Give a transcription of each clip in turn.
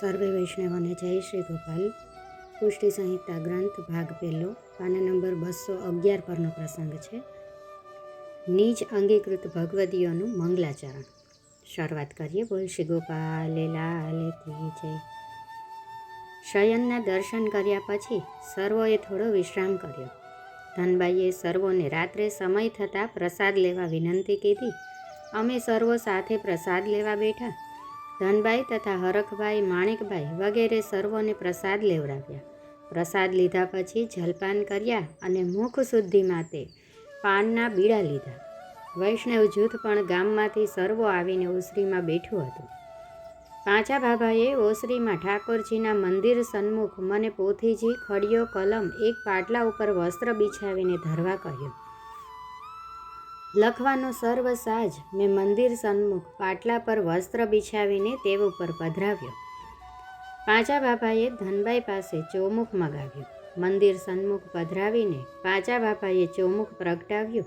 સર્વે વૈષ્ણવને જય શ્રી ગોપાલ. પુષ્ટિ સંહિતા ગ્રંથ, ભાગ પહેલો, પાના નંબર બસો અગિયાર પરનો પ્રસંગ છે. નીચ અંગીકૃત ભગવદીઓનું મંગલાચરણ. શરૂઆત કરીએ. બોલ શ્રી ગોપાલ લાલે જય. શયનના દર્શન કર્યા પછી સર્વોએ થોડો વિશ્રામ કર્યો. ધનબાઈએ સર્વોને રાત્રે સમય થતાં પ્રસાદ લેવા વિનંતી કીધી. અમે સર્વો સાથે પ્રસાદ લેવા બેઠા. ધનબાઈ તથા હરખભાઈ માણેકભાઈ વગેરે સર્વોને પ્રસાદ લેવડાવ્યા. પ્રસાદ લીધા પછી જલપાન કર્યા અને મુખ શુદ્ધિ માટે પાનના બીડા લીધા. વૈષ્ણવ જૂથ પણ ગામમાંથી સર્વો આવીને ઓસરીમાં બેઠું હતું. પાંચા બાબાએ ઓસરીમાં ઠાકોરજીના મંદિર સન્મુખ મને પોથીજી, ખડીયો, કલમ એક પાટલા ઉપર વસ્ત્ર બિછાવીને ધરવા કહ્યું. લખવાનો સર્વ સાજ મેં મંદિર સન્મુખ પાટલા પર વસ્ત્ર બિછાવીને તેવ ઉપર પધરાવ્યો. પાંચા બાપાએ ધનબાઈ પાસે ચોમુખ મગાવ્યું. મંદિર સન્મુખ પધરાવીને પાંચા બાપાએ ચોમુખ પ્રગટાવ્યું.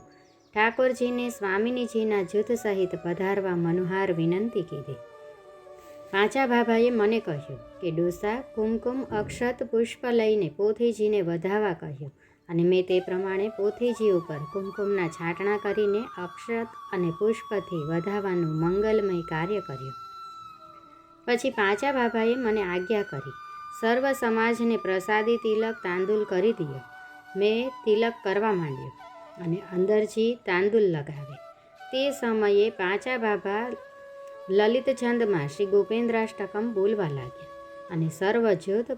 ઠાકોરજીને સ્વામિનીજીના જૂથ સહિત પધારવા મનોહાર વિનંતી કીધી. પાંચા બાબાએ મને કહ્યું કે ડોસા, કુમકુમ, અક્ષત, પુષ્પ લઈને પોથીજીને વધાવા કહ્યું. અને મેં તે પ્રમાણે પોથીજી ઉપર કુમકુમના છાંટણા કરીને અક્ષત અને પુષ્પથી વધાવાનું મંગલમય કાર્ય કર્યું. પછી પાંચા બાબાએ મને આજ્ઞા કરી. સર્વ સમાજને પ્રસાદી તિલક તાંદુલ કરી દીધો મેં તિલક કરવા માંડ્યો અને અંદરજી તાંદુલ લગાવે તે સમયે પાંચા બાબા લલિતચંદમાં શ્રી ગોપેન્દ્રાષ્ટકમ બોલવા લાગ્યા અને સર્વ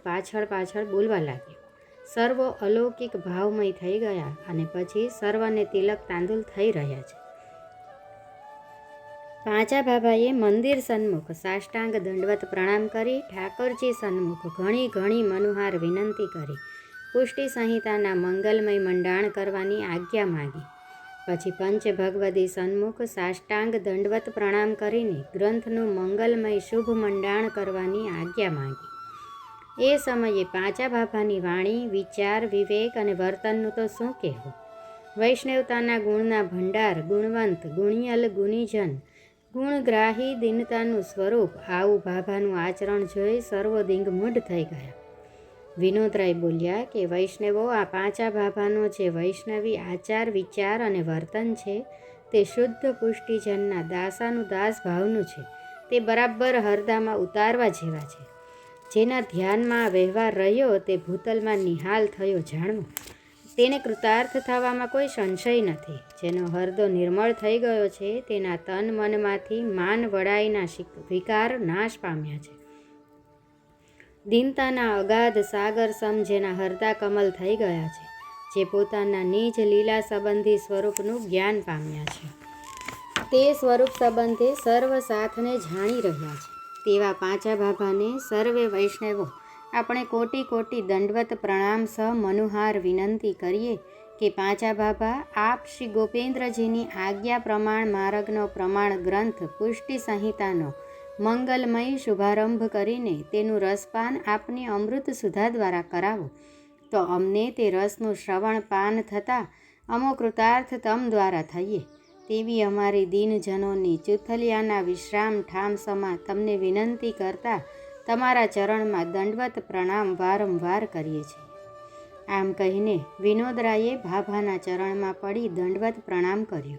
પાછળ પાછળ બોલવા લાગ્યો. સર્વો અલૌકિક ભાવમય થઈ ગયા અને પછી સર્વને તિલક તાંદુલ થઈ રહ્યા છે. પાંચા બાબાએ મંદિર સન્મુખ, સાષ્ટાંગ દંડવત પ્રણામ કરી, ઠાકોરજી સન્મુખ ઘણી ઘણી મનોહાર વિનંતી કરી, પુષ્ટિ સંહિતાના મંગલમય મંડાણ કરવાની આજ્ઞા માગી. પછી પંચ ભગવદી સન્મુખ, સાષ્ટાંગ દંડવત પ્રણામ કરીને ગ્રંથનું મંગલમય શુભ મંડાણ કરવાની આજ્ઞા માંગી. એ સમયે પાંચા ભાભાની વાણી, વિચાર, વિવેક અને વર્તનનું તો શું કહેવું? વૈષ્ણવતાના ગુણના ભંડાર, ગુણવંત, ગુણિયલ, ગુણીજન, ગુણગ્રાહી દિનતાનું સ્વરૂપ આવું ભાભાનું આચરણ જોઈ સર્વદિંગ મૂઢ થઈ ગયા. વિનોદરાય બોલ્યા કે, વૈષ્ણવો, આ પાંચા ભાભાનો જે વૈષ્ણવી આચાર, વિચાર અને વર્તન છે, તે શુદ્ધ પુષ્ટિજનના દાસાનું દાસ ભાવનું છે. તે બરાબર હરદામાં ઉતારવા જેવા છે. જેના ધ્યાનમાં વ્યવહાર રહ્યો તે ભૂતલમાં નિહાલ થયો જાણવો તેને કૃતાર્થ થવામાં કોઈ સંશય નથી. જેનો હરદો નિર્મળ થઈ ગયો છે તેના તન મનમાંથી માન વડાઈના વિકાર નાશ પામ્યા છે. દિનતાના અગાધ સાગર સમ જેના હરદા કમલ થઈ ગયા છે, જે પોતાના નીજ લીલા સંબંધી સ્વરૂપનું જ્ઞાન પામ્યા છે. તે સ્વરૂપ સંબંધે સર્વ સાથને જાણી રહ્યા છે. તેવા પાંચા બાબાને સર્વે વૈષ્ણવો, આપણે કોટી કોટી દંડવત પ્રણામ સહ મનુહાર વિનંતી કરીએ કે પાંચા બાબા, આપ શ્રી ગોપેન્દ્રજીની આજ્ઞા પ્રમાણ, માર્ગનો પ્રમાણ ગ્રંથ, પુષ્ટિ સંહિતાનો મંગલમય શુભારંભ કરીને તેનું રસપાન આપની અમૃત સુધા દ્વારા કરાવો. તો અમને તે રસનું શ્રવણ પાન થતાં અમો કૃતાર્થ તમ દ્વારા થઈએ. તેવી અમારી દીનજનોની ચુથલિયાના વિશ્રામ ઠામ સમા તમને વિનંતી કરતા તમારા ચરણમાં દંડવત પ્રણામ વારંવાર કરીએ છીએ. આમ કહીને વિનોદરાયે ભાભાના ચરણમાં પડી દંડવત પ્રણામ કર્યો.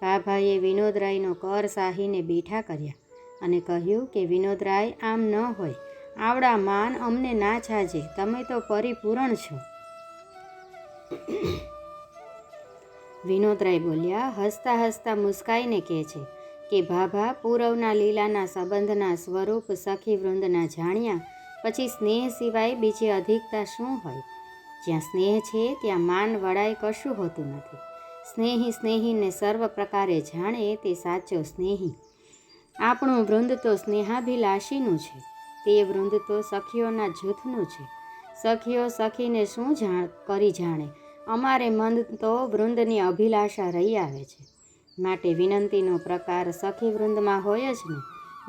ભાભાએ વિનોદરાયનો કર સાહીને બેઠા કર્યા અને કહ્યું કે વિનોદરાય, આમ ન હોય. આવડા માન અમને ના છાજે. તમે તો પરિપૂર્ણ છો. વિનોદરાય બોલ્યા, હસતા હસતા મુસ્કાઈને કહે છે કે, ભાભા, પૂરવના લીલાના સંબંધના સ્વરૂપ સખી વૃંદના જાણ્યા, પછી સ્નેહ સિવાય બીજી અધિકતા શું હોય? જ્યાં સ્નેહ છે, ત્યાં માન વડાય કશું હોતું નથી. સ્નેહી સ્નેહીને સર્વ પ્રકારે જાણે તે સાચો સ્નેહી. આપણું વૃંદ તો સ્નેહાભિલાષીનું છે. તે વૃંદ તો સખીઓના જૂથનું છે. સખીઓ સખીને શું જાણ, કરી જાણે? અમારે મન તો વૃંદની અભિલાષા રહી આવે છે. માટે વિનંતીનો પ્રકાર સખી વૃંદમાં હોય જ ને.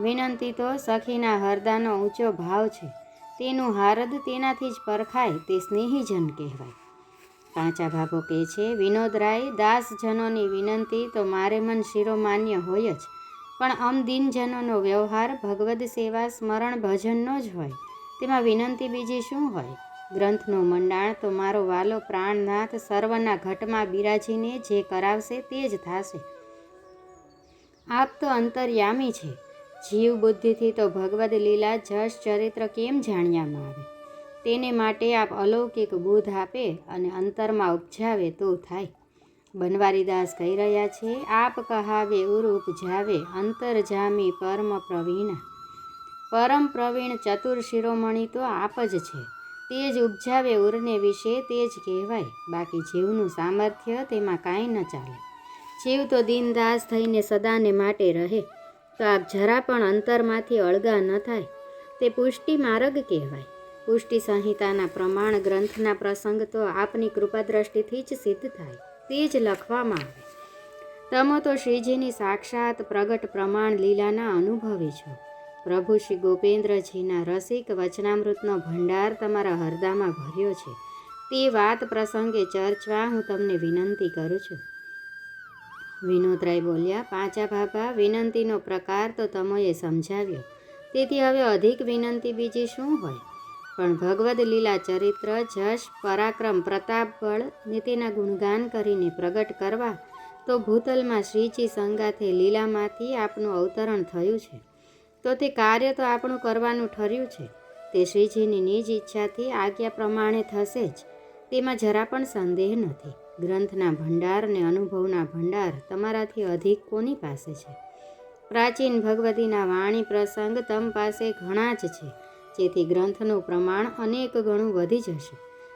વિનંતી તો સખીના હરદાનો ઊંચો ભાવ છે. તેનું હારદ તેનાથી જ પરખાય તે સ્નેહીજન કહેવાય. પાંચા ભાભો કહે છે વિનોદરાય દાસજનોની વિનંતી તો મારે મન શિરોમાન્ય હોય જ. પણ અમ દિનજનોનો વ્યવહાર ભગવદ સેવા સ્મરણ ભજનનો જ હોય. તેમાં વિનંતી બીજી શું હોય? ગ્રંથનો મંડાણ તો મારો વાલો પ્રાણનાથ સર્વના ઘટમાં બિરાજીને જે કરાવશે તે જ થશે. આપ તો અંતર્યામી છે. જીવ બુદ્ધિથી તો ભગવદ લીલા જશ ચરિત્ર કેમ જાણ્યામાં આવે? તેને માટે આપ અલૌકિક બુદ્ધ આપે અને અંતરમાં ઉપજાવે તો થાય. બનવારીદાસ કહી રહ્યા છે, આપ કહાવે ઉર ઉપજાવે અંતર જામી પરમ પ્રવીણા. પરમ પ્રવીણ ચતુર શિરોમણી તો આપ જ છે. તે જ ઉપજાવે ઉરને વિશે તે જ કહેવાય. બાકી જીવનું સામર્થ્ય તેમાં કાંઈ ન ચાલે. જીવ તો દિનદાસ થઈને સદાને માટે રહે. તો આપ જરા પણ અંતરમાંથી અળગા ન થાય. તે પુષ્ટિ માર્ગ કહેવાય. પુષ્ટિ સંહિતાના પ્રમાણ ગ્રંથના પ્રસંગ તો આપની કૃપા દ્રષ્ટિથી જ સિદ્ધ થાય. તે જ લખવામાં આવે. તમે તો શ્રીજીની સાક્ષાત પ્રગટ પ્રમાણ લીલાના અનુભવી છો. પ્રભુ શ્રી ગોપેન્દ્રજીના રસિક વચનામૃતનો ભંડાર તમારા હરદામાં ભર્યો છે. તે વાત પ્રસંગે ચર્ચવા હું તમને વિનંતી કરું છું. વિનોદરાય બોલ્યા પાંચા ભાભા વિનંતીનો પ્રકાર તો તમોએ સમજાવ્યો. તેથી હવે અધિક વિનંતી બીજી શું હોય? પણ ભગવદ લીલા ચરિત્ર, જશ, પરાક્રમ, પ્રતાપ બળ ને ગુણગાન કરીને પ્રગટ કરવા તો ભૂતલમાં શ્રીજી સંગાથે લીલામાંથી આપનું અવતરણ થયું છે. તો તે કાર્ય તો આપણું કરવાનું ઠર્યું છે. તે શ્રીજીની નિજ ઈચ્છાથી આજ્ઞા પ્રમાણે થશે જ. તેમાં જરા પણ સંદેહ નથી. ગ્રંથના ભંડાર અને અનુભવના ભંડાર તમારાથી અધિક કોની પાસે છે? પ્રાચીન ભગવતીના વાણી પ્રસંગ તમ પાસે ઘણા જ છે, જેથી ગ્રંથનું પ્રમાણ અનેક ગણું વધી જશે.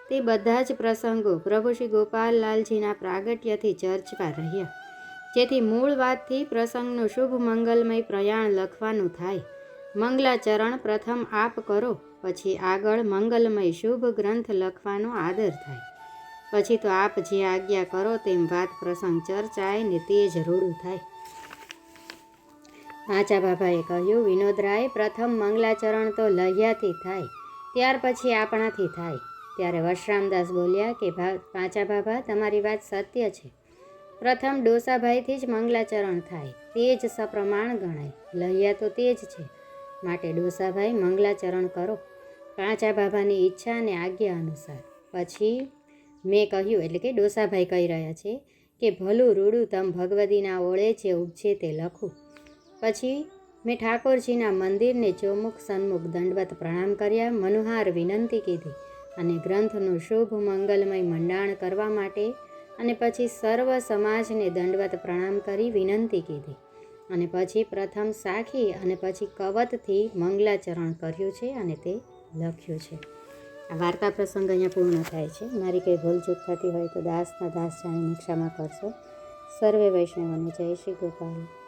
તે બધા જ પ્રસંગો પ્રભુ શ્રી ગોપાલલાલજીના પ્રાગટ્યથી ચર્ચવા રહ્યા. જેથી મૂળ વાતથી પ્રસંગનું શુભ મંગલમય પ્રયાણ લખવાનું થાય. મંગલાચરણ પ્રથમ આપ કરો, પછી આગળ મંગલમય શુભ ગ્રંથ લખવાનો આદર થાય. પછી તો આપ જે આજ્ઞા કરો તેમ વાત પ્રસંગ ચર્ચાય ને તે જ રૂડું થાય. પાંચા બાબાએ કહ્યું, વિનોદરાય, પ્રથમ મંગલાચરણ તો લહ્યાથી થાય, ત્યાર પછી આપણાથી થાય. ત્યારે વશરામદાસ બોલ્યા કે, ભા પાંચા બાબા તમારી વાત સત્ય છે. પ્રથમ ડોસાભાઈથી જ મંગલાચરણ થાય. તે જ સપ્રમાણ ગણાય. લહ્યા તો તે જ છે. માટે ડોસાભાઈ મંગલાચરણ કરો. પાંચા બાબાની ઈચ્છા અને આજ્ઞા અનુસાર. પછી મેં કહ્યું, એટલે કે ડોસાભાઈ કહી રહ્યા છે કે, ભલું રૂડું તમ ભગવતીના ઓળે જે ઉપજે તે લખું. પછી મેં ઠાકોરજીના મંદિરને ચોમુખ સન્મુખ દંડવત પ્રણામ કર્યા, મનુહાર વિનંતી કીધી અને ગ્રંથનું શુભ મંગલમય મંડાણ કરવા માટે અને પછી સર્વ સમાજને દંડવત પ્રણામ કરી વિનંતી કીધી. અને પછી પ્રથમ સાખી અને પછી કવતથી મંગલાચરણ કર્યું છે અને તે લખ્યું છે. આ વાર્તા પ્રસંગ અહીંયા પૂર્ણ થાય છે. મારી કંઈ ભૂલચૂક થતી હોય તો દાસના દાસ જાણીને ક્ષમા કરશો. સર્વે વૈષ્ણવને જય શ્રી ગોપાલ.